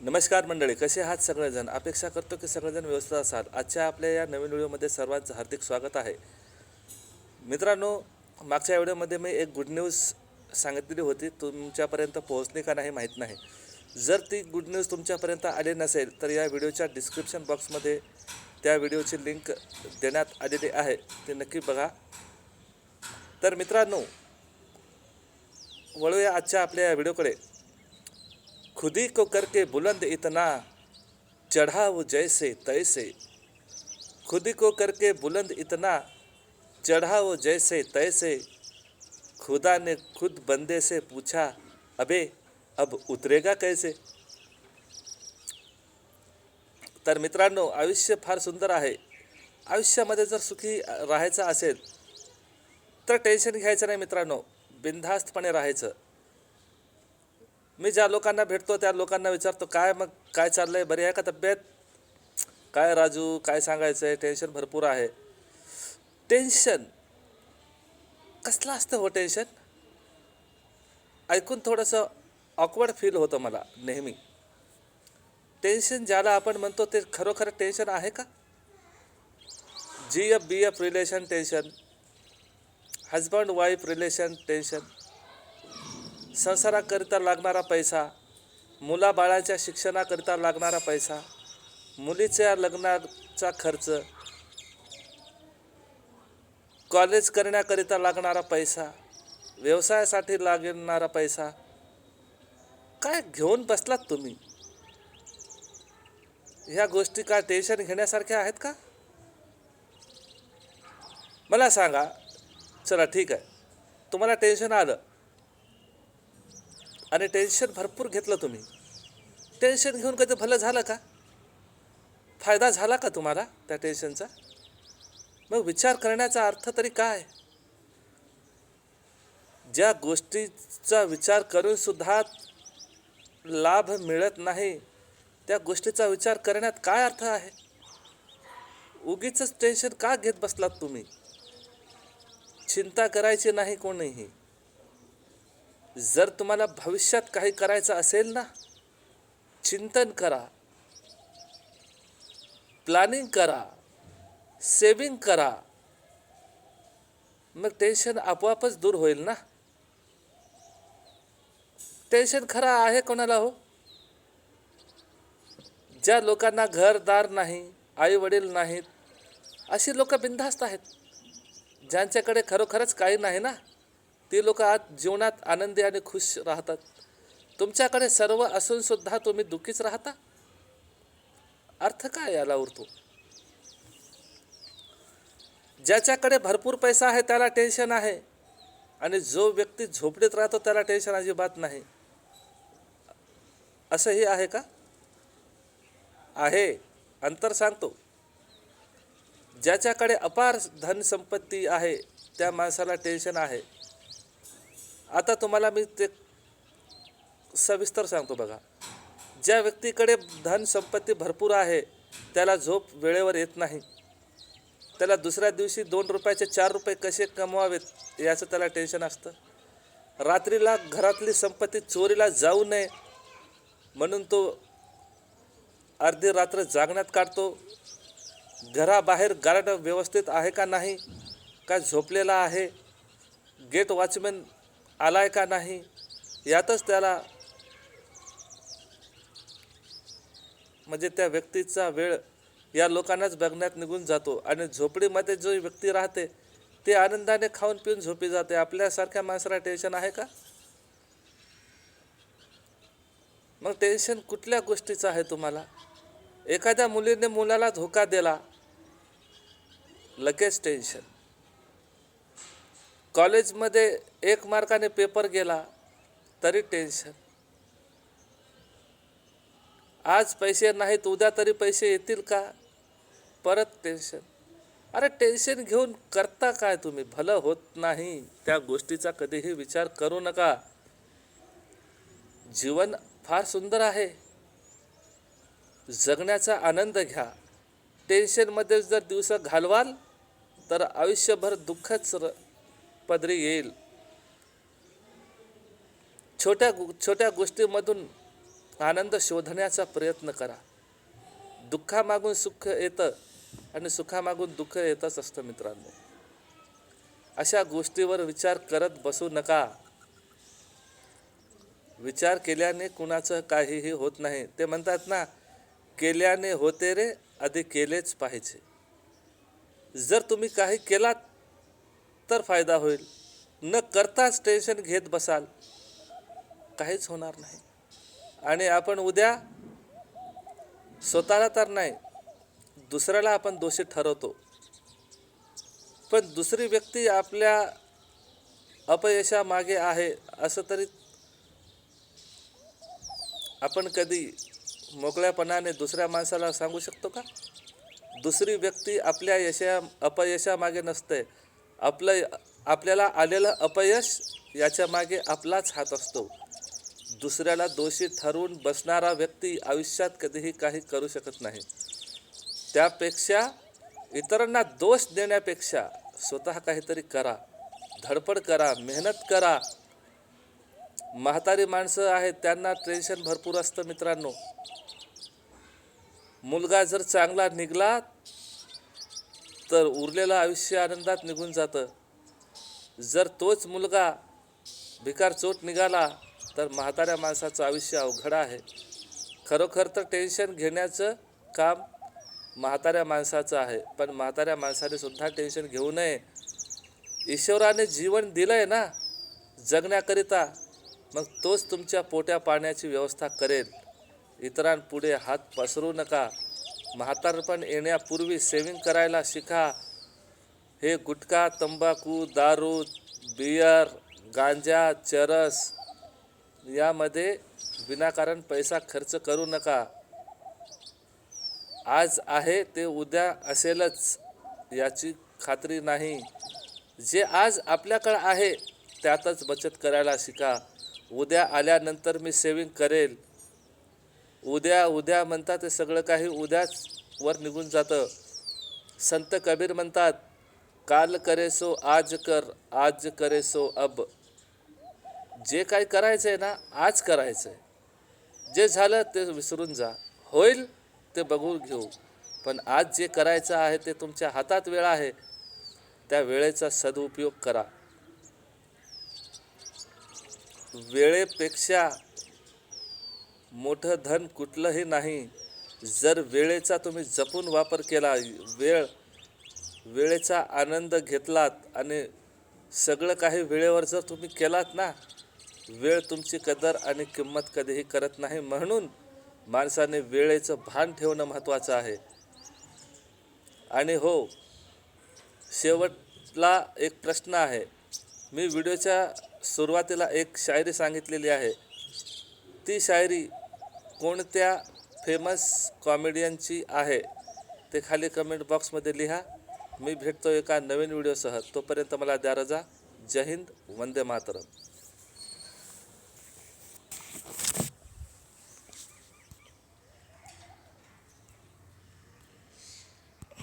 नमस्कार मंडळी कसे आहात सगळेजण? अपेक्षा करतो की सगळेजण व्यवस्थित असाल. आजच्या आपल्या या नवीन व्हिडिओमध्ये सर्वांचं हार्दिक स्वागत आहे. मित्रांनो मागच्या व्हिडिओमध्ये मी एक गुड न्यूज सांगितलेली होती. तुमच्यापर्यंत पोहोचली का नाही माहीत नाही. जर ती गुड न्यूज तुमच्यापर्यंत आली नसेल तर या व्हिडिओच्या डिस्क्रिप्शन बॉक्समध्ये त्या व्हिडिओची लिंक देण्यात आलेली आहे. ते नक्की बघा. तर मित्रांनो वळूया आजच्या आपल्या या व्हिडिओकडे. खुदी को करके बुलंद इतना चढ़ा वो जैसे तैसे। खुदी को करके बुलंद इतना चढ़ा वो जैसे तैसे। खुदा ने खुद बंदे से पूछा अबे अब उतरेगा कैसे? तर मित्रांनो आयुष्य फार सुंदर आहे. आयुष्यामध्ये जर सुखी राहायचं असेल तर टेन्शन घ्यायचं नाही मित्रांनो. बिनधास्तपणे राहायचं. मी ज्या लोकांना भेटतो त्या लोकांना विचारतो काय मग काय चाललं आहे बरी आहे का तब्येत? काय राजू काय सांगायचं आहे टेन्शन भरपूर आहे. टेन्शन कसलं असतं हो टेन्शन ऐकून थोडंसं ऑकवर्ड फील होतं मला नेहमी. टेन्शन ज्याला आपण म्हणतो ते खरोखर टेन्शन आहे का? G F B F relation tension husband wife relation tension संसाराकरिता लागणारा पैसा मुलाबाळाच्या शिक्षणाकरिता लागणारा पैसा मुलीच्या लग्नाचा खर्च कॉलेज करण्याकरिता लागणारा पैसा व्यवसायासाठी लागणारा पैसा काय घेऊन बसलात तुम्ही? ह्या गोष्टी काय टेन्शन घेण्यासारख्या आहेत का? मला सांगा. चला ठीक आहे. तुम्हाला टेन्शन आलं. आणि टेन्शन भरपूर घेतलं तुम्ही. टेन्शन घेऊन कधी भलं झालं का? फायदा झाला का तुम्हाला त्या टेन्शनचा मग विचार करण्याचा अर्थ तरी काय? ज्या गोष्टीचा विचार करून सुद्धा लाभ मिळत नाही त्या गोष्टीचा विचार करण्यात काय अर्थ आहे? उगीच टेन्शन का घेत बसलात तुम्ही? चिंता करायची नाही कोणीही. जर तुम्हाला भविष्यात काही करायचं असेल ना चिंतन करा. प्लॅनिंग करा. सेविंग करा. मग टेन्शन आपोआपच दूर होईल ना? टेन्शन खरं आहे कोणाला हो? ज्या लोकांना घरदार नाही आई वडील नाहीत अशी लोक बिनधास्त आहेत. ज्यांच्याकडे खरोखरच काही नाही ना? ती लोक आज जीवनात आनंदी आणि खुश राहतात. तुमच्याकडे सर्व असून सुद्धा तुम्ही दुःखीच राहता? अर्थ काय याला उरतो? ज्याच्याकडे भरपूर पैसा आहे त्याला टेन्शन आहे. आणि जो व्यक्ती झोपडीत राहतो त्याला टेन्शन अजिबात नाही. असंही आहे का? आहे. अंतर सांगतो. ज्याच्याकडे अपार धनसंपत्ती आहे त्या माणसाला टेन्शन आहे. आता तुम्हाला मी ते सविस्तर सांगतो बघा. ज्या व्यक्तीकडे धनसंपत्ती भरपूर आहे त्याला झोप वेळेवर येत नाही. त्याला दुसऱ्या दिवशी दोन रुपयाचे चार रुपये कसे कमवावेत याचं त्याला टेन्शन असतं. रात्रीला घरातली संपत्ती चोरीला जाऊ नये म्हणून तो अर्धी रात्र जागण्यात काढतो. घराबाहेर गार्ड व्यवस्थित आहे का नाही का झोपलेला आहे गेट वॉचमॅन आलाय का नाही? यातच त्याला म्हणजे त्या व्यक्तीचा वेळ या लोकांनाच बघण्यात निघून जातो आणि झोपडीमध्ये जो व्यक्ती राहते ते आनंदाने खाऊन पिऊन झोपी जाते. आपल्यासारख्या माणसाला टेन्शन आहे का? मग टेन्शन कुठल्या गोष्टीचं आहे तुम्हाला? एखाद्या मुलीने मुलाला धोका दिला लगेच टेन्शन कॉलेजमध्ये एक मार्काने पेपर गेला तरी टेन्शन आज पैसे नाहीत उद्या तरी पैसे येतील का? परत टेन्शन अरे टेन्शन घेऊन करता काय तुम्ही? भलं होत नाही. त्या गोष्टीचा कधीही विचार करू नका. जीवन फार सुंदर आहे. जगण्याचा आनंद घ्या. टेन्शनमध्ये जर दिवस घालवाल तर आयुष्यभर दुःखच र पदरी येईल. छोट्या छोट्या गोष्टीमधून आनंद शोधण्याचा प्रयत्न करा. दुःखामागून सुख येतं आणि सुखामागून दुःख येतच असतं मित्रांनो. अशा गोष्टीवर विचार करत बसू नका. विचार केल्याने कुणाचं काहीही होत नाही. ते म्हणतात ना केल्याने होते रे आधी केलेच पाहिजे. जर तुम्ही काही केलात तर फायदा होईल. न करताच टेन्शन घेत बसाल काहीच होणार नाही. आणि आपण उद्या स्वतःला तर नाही दुसऱ्याला आपण दोषी ठरवतो. पण दुसरी व्यक्ती आपल्या अपयशामागे आहे असं तरी आपण कधी मोकळ्यापणाने दुसऱ्या माणसाला सांगू शकतो का? दुसरी व्यक्ती आपल्या यशा अपयशामागे नसते. आपलं आपल्याला आलेलं अपयश याच्या मागे आपलाच हात असतो. दुसऱ्याला दोषी ठरवून बसणारा व्यक्ती आयुष्यात कधीही काही करू शकत नाही. त्यापेक्षा इतरांना दोष देण्यापेक्षा स्वतः काहीतरी करा धडपड करा मेहनत करा. म्हातारी माणसं आहेत त्यांना टेन्शन भरपूर असतं मित्रांनो. मुलगा जर चांगला निघला तर उरलेलं आयुष्य आनंदात निघून जातं. जर तोच मुलगा भिकार चोट निघाला तर म्हाताऱ्या माणसाचं आयुष्य अवघड आहे. खरोखर तर टेन्शन घेण्याचं काम म्हाताऱ्या माणसाचं आहे. पण म्हाताऱ्या माणसाने सुद्धा टेन्शन घेऊ नये. ईश्वराने जीवन दिलं आहे ना जगण्याकरिता मग तोच तुमच्या पोट्या पाण्याची व्यवस्था करेल. इतरांपुढे हात पसरू नका. म्हातारपण येण्यापूर्वी सेविंग करायला शिका. हे गुटखा तंबाखू दारू बियर गांजा चरस यामध्ये विनाकारण पैसा खर्च करू नका. आज आहे ते उद्या असेलच याची खात्री नाही. जे आज आपल्याकडं आहे त्यातच बचत करायला शिका. उद्या आल्यानंतर मी सेविंग करेल. उद्या उद्या म्हणतात ते सगळं काही उद्याच वर निघून जातं. संत कबीर म्हणतात काल करे सो आज कर आज करे सो अब. जे काही करायचं आहे ना आज करायचं आहे जे झालं ते विसरून जा. होईल ते बघून घेऊ. पण आज जे करायचं आहे ते तुमच्या हातात वेळ आहे. त्या वेळेचा सदुपयोग करा. वेळेपेक्षा मोठं धन कुठलंही नाही. जर वेळेचा तुम्ही जपून वापर केला वेळ वेळेचा आनंद घेतलात आणि सगळं काही वेळेवर जर तुम्ही केलात ना वेळ तुमची कदर आणि किंमत कधीही करत नाही. म्हणून माणसाने वेळेचं भान ठेवणं महत्त्वाचं आहे. आणि हो शेवटला एक प्रश्न आहे. मी व्हिडिओच्या सुरुवातीला एक शायरी सांगितलेली आहे. ती शायरी कोणत्या फेमस कॉमेडियनची आहे ते खाली कमेंट बॉक्समध्ये लिहा. मी भेटतो एका नवीन व्हिडिओसह तोपर्यंत मला द्या रजा. जय हिंद वंदे मातरम.